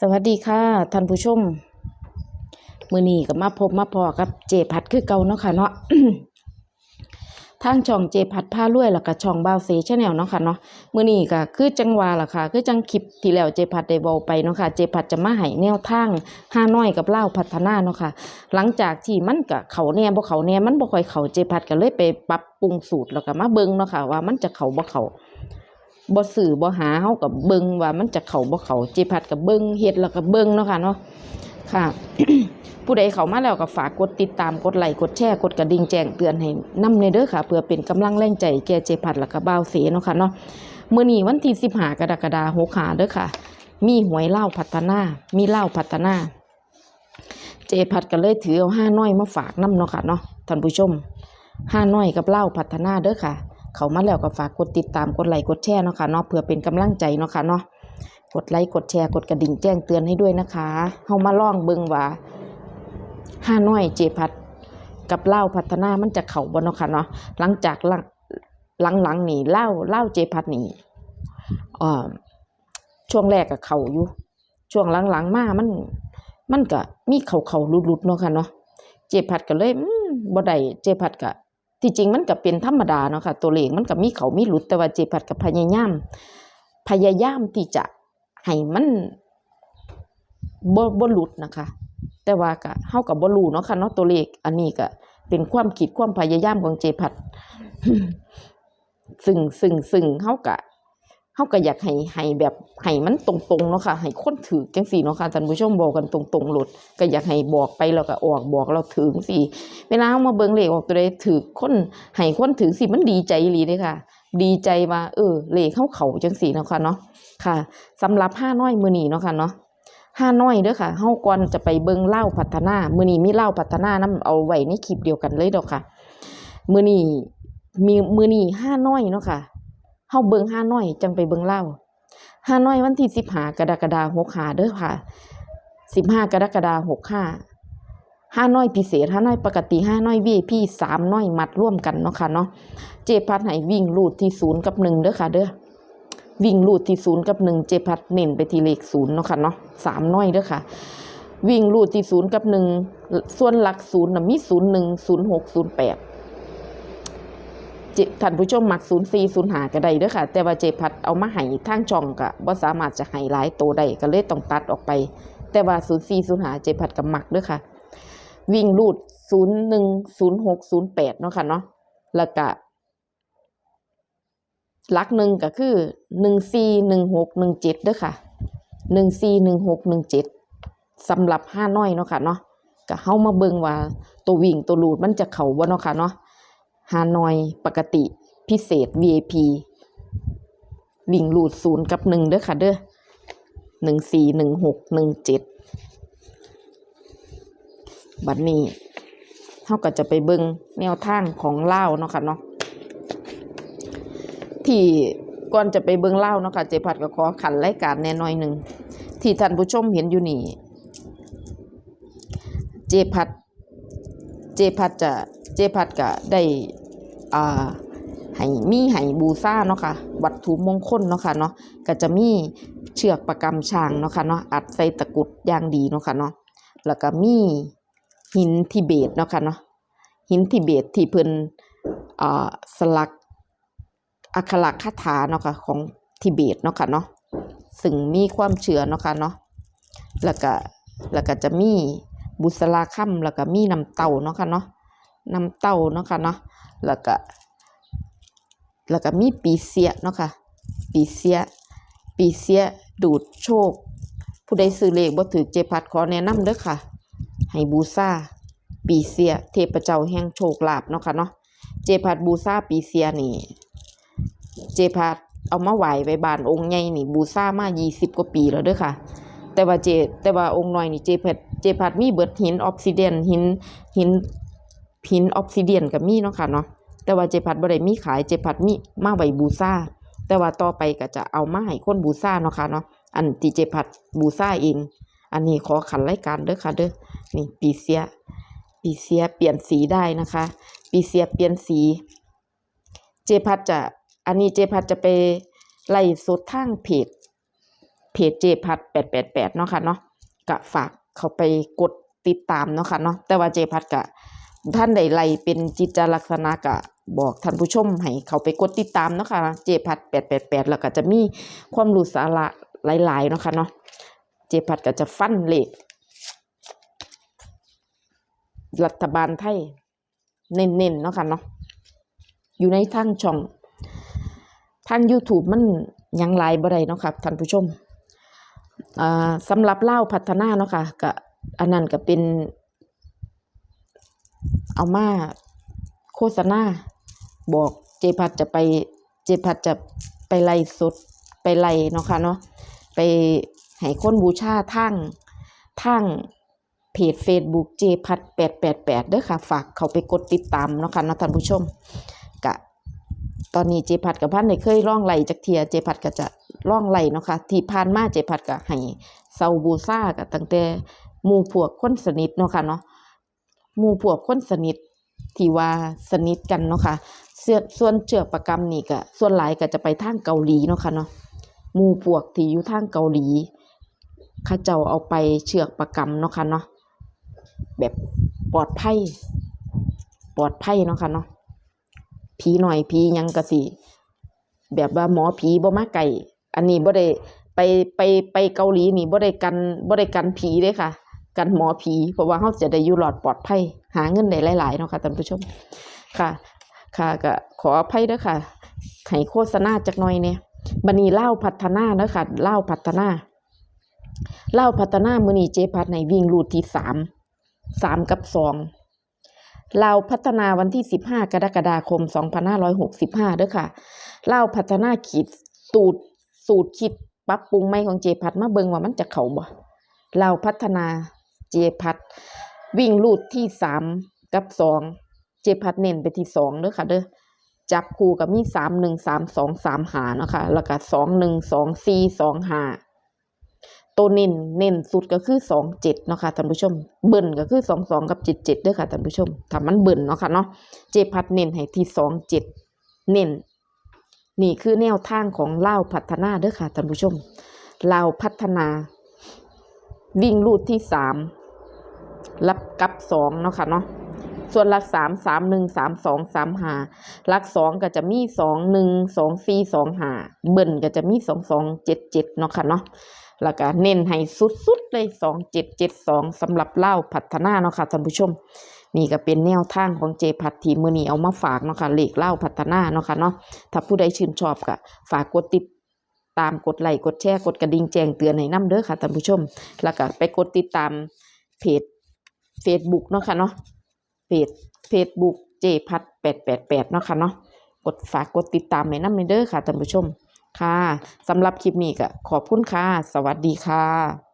สวัสดีค่ะท่านผู้ชม มือนี้ก็มาพบมาพอกับเจพัดคือเก่าเนาะค่ะเนาะทางช่องเจพัดผ้ารวยแล้วก็ช่องบาวเซชแนลเนาะค่ะเนาะมือนี้ก็คือจังหวาล่ะค่ะ คือจังคลิปที่แล้วเจพัดได้เว้าไปเนาะค่ะเจพัดจะมาให้แนวทางห้าน้อยกับเล่าพัฒนาเนาะค่ะ หลังจากที่มันก็เขาแน่บ่เขาแน่มันบ่ค่อยเขาเจพัดก็เลยไปปรับปรุงสูตรแล้วก็มาเบิ่งเนาะค่ะว่ามันจะเขาบ่เขา บ่สื่อบ่หาเฮากับเบิงว่ามันจะเขาบ่เขาเจพัดกับเบิงเฮ็ดแล้วก็เบิงเนาะค่ะเนาะค่ะ ผู้ใดเข้ามาแล้วก็ฝากกดติดตามกดไลค์กดแชร์กดกระดิ่งแจ้งเตือนให้นำในเด้อค่ะ เพื่อเป็นกำลังแรงใจแก่เจพัดแล้วก็บ่าวเสเนาะค่ะเนาะมื้อนี้วันที่15กรกฎาคม65เด้อค่ะ มีหวยเล่าพัฒนา มีเล่าพัฒนา เจพัดก็เลยถือเอาห้าน้อยมาฝากนํเนาะค่ะเนาะท่านผู้ชมห้าน้อยกับเล่าพัฒนาเด้อค่ะ เขามาแล้วก็ฝากกดติดตามกดไลค์กดแชร์เนาะค่ะเนาะเพื่อเป็นกำลังใจเนาะค่ะเนาะกดไลค์กดแชร์กดกระดิ่งแจ้งเตือนให้ด้วยนะคะเฮามาล่องเบิงว่าห้าน้อยเจพัดกับเล่าพัฒนามันจะเข้าบ่เนาะค่ะเนาะหลังจากหลังหลังๆนี่เล่าเล่าเจพัดนี่อ่อช่วงแรกก็เข้าอยู่ ช่วงหลังๆมามันมันก็มีเข่าเข่าๆหลุดๆเนาะค่ะเนาะเจพัดก็เลยอืมบ่ได้เจพัดก็ ที่จริงมันก็เป็นธรรมดาเนาะค่ะ ตัวเลขมันก็มีเขามีหลุดแต่ว่าเจพัดก็พยายาม พยายามที่จะให้มันบ่บ่หลุดนะคะ แต่ว่าก็เฮากับบ่รู้เนาะค่ะเนาะตัวเลขอันนี้ก็เป็นความคิดความพยายามของเจพัดซึ่งซึ่งซึ่งเฮาก็ เฮาก็อยากให้ให้แบบให้มันตรงๆเนาะค่ะให้คนถือจังซี่เนาะค่ะท่านผู้ชมบอกกันตรงๆโลดก็อยากให้บอกไปแล้วก็ออกบอกเราถึงสิเวลาเฮามาเบิ่งเลขออกตัวใดถือคนให้คนถือสิมันดีใจลีเด้ค่ะ ดีใจว่าเออเลขเข้าเขาจังซี่เนาะค่ะเนาะค่ะสำหรับห้าน้อยมื้อนีเนาะค่ะเนาะห้าน้อยเด้อค่ะเฮาก่อนจะไปเบิ่งเล่าพัฒนามื้อนี้มีเล่าพัฒนานํเอาไว้ในคลิปเดียวกันเลยดอกค่ะ มื้อนี้มีมื้อนี้ห้าน้อยเนาะค่ะ เฮาเบิ่งห้าน้อยจังไปเบิ่งเล่าห้าน้อยวันที่สิบห้ากรกฎาคมหกห้าเด้อค่ะสิบห้ากรกฎาคมหกห้าห้าน้อยพิเศษห้าน้อยปกติห้าน้อยวีพี่สามน้อยมัดร่วมกันเนาะค่ะเนาะเจพัดให้วิ่งลูดที่ศูนย์กับหนึ่งเด้อค่ะเด้อวิ่งลูดที่ศูนย์กับหนึ่งเจพัดเน้นไปที่เลขศูนย์เนาะค่ะเนาะสามน้อยเด้อค่ะ วิ่งลูดที่ศูนย์กับหนึ่งส่วนหลักศูนย์น่ะมีศูนย์หนึ่งศูนย์หกศูนย์แปด เจท่านผู้ชมมักศูนย์สี่ศูนย์หาก็ได้เด้อค่ะ แต่ว่าเจพัดเอามาให้ทางช่องก็บ่สามารถจะให้หลายตัวได้ก็เลยต้องตัดออกไป แต่ว่าศูนย์สี่ศูนย์หาเจพัดกับมักเด้อค่ะ วิ่งรูดศูนย์หนึ่งศูนย์หกศูนย์แปดเนาะค่ะเนาะแล้วก็หลักหนึ่งก็คือหนึ่งสี่หนึ่งหกหนึ่งเจ็ดเด้อค่ะหนึ่งสี่หนึ่งหกหนึ่งเจ็ดสำหรับห้าน้อยเนาะค่ะเนาะก็เฮามาเบิ่งว่าตัววิ่งตัวรูดมันจะเข้าบ่เนาะค่ะเนาะ ฮานอยปกติพิเศษ VIP วิ่งลูดศูนย์กับหนึ่งเด้อค่ะเด้อหนึ่งสี่หนึ่งหกหนึ่งเจ็ดบัดนี้เท่าก็จะไปเบิ่งแนวทางของเล่าเนาะค่ะเนาะที่ก่อนจะไปเบิ่งเล่าเนาะค่ะเจพัดก็ขอขันรายการแน่น้อยหนึ่งที่ท่านผู้ชมเห็นอยู่นี่ เจพัด เจพัดจะเจพัดก็ได้อ่าให้มีให้บูชาเนาะค่ะวัตถุมงคลเนาะค่ะเนาะก็จะมีเชือกประกำช้างเนาะค่ะเนาะอัดใส่ตะกุดอย่างดีเนาะค่ะเนาะแล้วก็มีหินทิเบตเนาะค่ะเนาะหินทิเบตที่เพิ่นอ่าสลักอักขระคาถาเนาะค่ะของทิเบตเนาะค่ะเนาะซึ่งมีความเชื่อเนาะค่ะเนาะแล้วก็แล้วก็จะมี บุษราค่ำแล้วก็มีน้ำเต้าเนาะค่ะเนาะน้ำเต้าเนาะค่ะเนาะแล้วก็แล้วก็มีปีเสียเนาะค่ะปีเสียปีเสียดูดโชค ผู้ใดซื้อเลขบ่ถือเจพัดขอแนะนำเด้อค่ะให้บูชาปีเสียเทพเจ้าแห่งโชคลาภเนาะค่ะเนาะเจพัดบูชาปีเสียนี่เจพัดเอามาไหวไว้บานองค์ใหญ่นี่บูชามา20กว่าปีแล้วเด้อค่ะ แต่ว่าเจแต่ว่าองค์น้อยนี่เจพัดเจพัดมีเบิดหินออฟซิเดียนหินหินหินออฟซิเดียนก็มีเนาะค่ะเนาะแต่ว่าเจพัดบ่ได้มีขายเจพัดมีมาไว้บูชาแต่ว่าต่อไปก็จะเอามาให้คนบูชาเนาะค่ะเนาะอันที่เจพัดบูชาเอง อันนี้ขอขันรายการเด้อค่ะเด้อนี่ปีเสียปีเสียเปลี่ยนสีได้นะคะปีเสียเปลี่ยนสี เจพัดจะอันนี้เจพัดจะไปไล่สดทางเพจ เพจเจพัด888เนาะค่ะเนาะก็ฝากเขาไปกดติดตามเนาะค่ะเนาะแต่ว่าเจพัดก็ท่านใดไลเป็นจิตจลักษณะก็บอกท่านผู้ชมให้เขาไปกดติดตามเนาะค่ะเจพัด888แล้วก็จะมีความรู้สาระหลายๆเนาะค่ะเนาะเจพัดก็จะฟันเลขรัฐบาลไทยเน้นๆเนาะค่ะเนาะอยู่ในทางช่องทาง YouTube มันยังไลน์บ่ได้เนาะครับท่านผู้ชม สำหรับเล่าพัฒนาเนาะค่ะก็อันนั้นก็เป็น เอามาโฆษณาบอกเจพัดจะไปเจพัดจะไปไล่สดไปไล่เนาะค่ะเนาะไปให้คนบูชาทางทางเพจ Facebook เจพัด888เด้อค่ะ ฝากเขาไปกดติดตามเนาะค่ะเนาะท่านผู้ชม ตอนนี้เจพัดกับพันได้เคยร่องไหลจากเทียเจพัดก็จะร่องไหลเนาะค่ะที่ผ่านมาเจพัดก็ให้เซาบูซ่ากับตั้งแต่หมู่พวกคนสนิทเนาะค่ะเนาะหมู่พวกคนสนิทที่ว่าสนิทกันเนาะค่ะเสื้อส่วนเชือกประกรรมนี่ก็ส่วนหลายก็จะไปทางเกาหลีเนาะค่ะเนาะหมู่พวกที่อยู่ทางเกาหลีเขาเจ้าเอาไปเชือกประกรรมเนาะค่ะเนาะแบบปลอดภัยปลอดภัยเนาะค่ะเนาะ ผีหน่อยผียังกะสิแบบว่าหมอผีบ่มาไก่อันนี้บ่ได้ไปไปไปเกาหลีนี่บ่ได้กันบ่ได้กันผีเด้ค่ะ กันหมอผีเพราะว่าเฮาจะได้อยู่รอดปลอดภัยหาเงินได้หลายๆเนาะค่ะท่านผู้ชมค่ะ ค่ะก็ขออภัยเด้อค่ะให้โฆษณาจักหน่อยเนี่ยบัดนี้เล่าพัฒนาเด้อค่ะเล่าพัฒนาเล่าพัฒนามือนีเจพัดในวิ่งรูทที่สามสามกับสอง ลาพัฒนาวันที่ 15 กรกฎาคม 2565เด้อค่ะเลาพัฒนาขีดสูตรสูตรคิดปรับปรุงใหม่ของเจพัดมาเบิงว่ามันจะเขาบ่ลาพัฒนาเจพัดวิ่งลูดที่ 3 กับ 2 เจพัดเน้นไปที่2เด้อค่ะเด้อจับคู่กับมี 3 1 3 2 3หาเนาะค่ะแล้วก็2 1 2 4 2 5 ตัวเน้นเน้นสุดก็คือสองเจ็ดเนาะค่ะท่านผู้ชม เบิ่นก็คือสองสองกับเจ็ดเจ็ดด้วยค่ะท่านผู้ชมถ้ามันเบิ่นเนาะค่ะเนาะเจพัดเน้นให้ที่สองเจ็ดเน้นนี่คือแนวทางของเล่าพัฒนาเด้อค่ะท่านผู้ชมเล่าพัฒนา วิ่งลูดที่สามรับกับสองเนาะค่ะเนาะส่วนหลักสามสามหนึ่งสามสองสามหาหลักสองก็จะมีสองหนึ่งสองสี่สองหาเบิ่นก็จะมีสองสองเจ็ดเจ็ดเนาะค่ะเนาะ แล้วก็เน้นให้สุดๆเลยสองเจ็ดเจ็ดสองสำหรับเล่าพัฒนาเนาะค่ะท่านผู้ชม นี่ก็เป็นแนวทางของเจพัดทีมือนี้เอามาฝากเนาะค่ะเลขเล่าพัฒนาเนาะค่ะเนาะถ้าผู้ใดชื่นชอบก็ฝากกดติดตามกดไลค์กดแชร์กดกระดิ่งแจ้งเตือนให้นํเด้อค่ะท่านผู้ชม แล้วก็ไปกดติดตามเพจ Facebook เนาะค่ะเนาะเพจ Facebook เจพัดแปดแปดแปดเนาะค่ะเนาะกดฝากกดติดตามให้นํเด้อค่ะท่านผู้ชม ค่ะสำหรับคลิปนี้ก็ขอบคุณค่ะ สวัสดีค่ะ